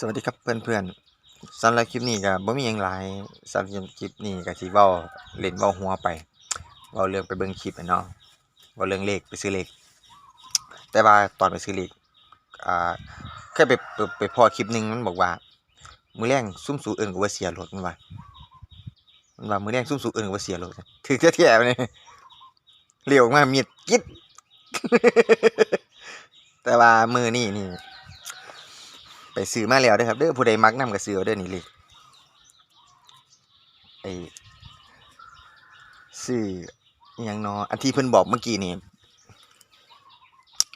สวัสดีครับเพื่อนๆสำหรับคลิปนี้ก็บ่มีหยังหลายสำหรับคลิปนี้ก็สิเว้าเล่นเว้าหัวไปเว้าเรื่องไปเบิ่งคลิปเนาะเว้าเรื่องเลขไปซื้อเลขแต่ว่าตอนไปซื้อเลขอ่าเคยไปไปไปพอคลิปหนึ่งมันบอกว่า มือแรงซุ่มสูเอิ้นกว่าเสียรถมันว่ามันว่ามือแรงซุ่มสูเอิ้นกว่าเสียรถถือแท้ๆนี่เลี้ยวออกมามีดกิ๊ดแต่ว่ามือนี้นี่ ไปซื้อมาแล้วด้อครับเด้อผู้ใดมักนำก็ซื้อเอาเด้อนี่เลขไอ้ซื้ออิหยังเนาะอันที่เพิ่นบอกเมื่อกี้นี่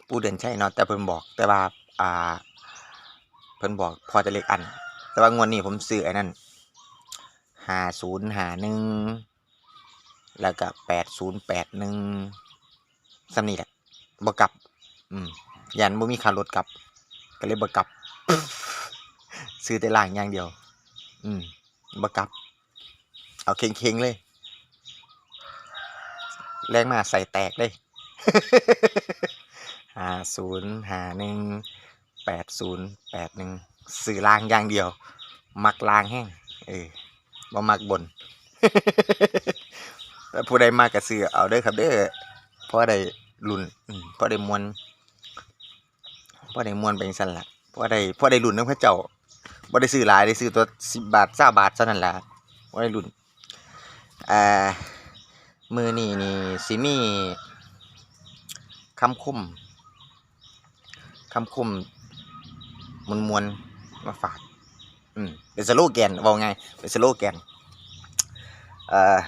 ปูเดินใช่เนาะแต่เพิ่นบอกแต่ว่าอ่า เพิ่นบอกพอจะเลขอัน แต่ว่างวดนี้ผมซื้อไอ้นั่นห้าศูนย์ห้าหนึ่งแล้วก็แปดศูนย์แปดหนึ่งสำนี่แหละบ่กลับ อืมยันบ่มีค่ารถกลับ ก็เลยบ่กลับ ซื้อแต่ล่างอย่างเดียว อืมบ่กลับ เอาเค็งๆเลย แรงมาใส่แตกเลยห้าศูนย์ห้าหนึ่งแปดศูนย์แปดหนึ่งซื้อล่างอย่างเดียว มักล่างแห้งเออบ่มักบนแล้วผู้ใดมากก็ซื้อเอาเด้อครับเด้อเพราะได้ลุ้นเพราะได้มวนเพราะได้มวนไปจังซั่นล่ะ พราะได้พราะได้ลุ้นนำพระเจ้าบ่ได้ซื้อหลายได้ซื้อตัว10บบาท20บาทเท่านั้นแหละบ่ได้ลุ้นอ่ามือนี้นี่สิมีคำคมคำคมมวนๆมาฝากอืมเป็นสโลแกนว้าไงเป็นสโลแกนเอ่อ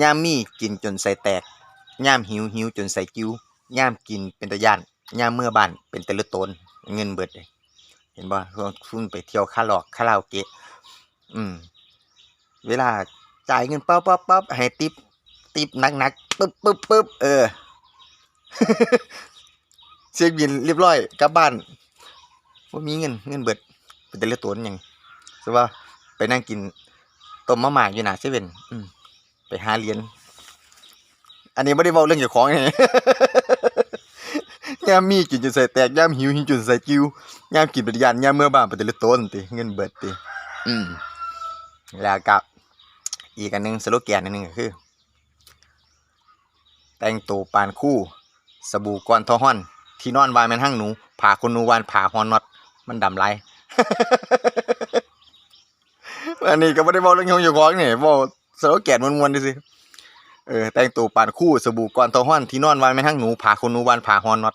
ยามมีกินจนใส่แตกยามหิวหิวจนใส่กิ้วยามกินเป็นตาย่านยามเมื่อบ้านเป็นต่ละตน เงินเบิดเลยเห็นบ่พวกฟุ้นไปเที่ยวคาราโอกคาราโอเกะอืม เวลาจ่ายเงินปั๊บปั๊บปั๊บให้ติปติปหนักๆปึ๊บปึ๊บปึ๊บเออเช็คบินเรียบร้อยกลับบ้านว่ามีเงินเงินเบิดเป็นแต่ละตัวนั่นหยังใช่ว่าไปนั่งกินต้มมะม่าอยู่หน้าเซเว่นไปหาเหรียญอันนี้ไม่ได้เว้าเรื่องเกี่ยวของไง ยามมีกินจนใส่แตกยามหิวหิวจนใส่กิ้วยามกินป็นยานยามเมื่อบ้านป็นแต่ลตัวนั่นติเงินเบิดติอืมแล้วก็อีกอันหนึงสโลแกนอันหนึงก็คือ แต่งตัวปานคู่ สบู่ก้อนทอห้อน ที่นอนวานม่นหั่งหนูผ่าคนหนูวานผ่าฮอนน็อตมันดำไรอันนี้ก็ไม่ได้บอกเรื่องของอยู่ของนี่บอกสโลแกนมวนๆดิสิเออแต่งตัวปานคู่สบู่ก้อนทอห้อนที่นอนวานม่นหั่งหนูผ่าคนหนูวานผ่าฮอนน็อต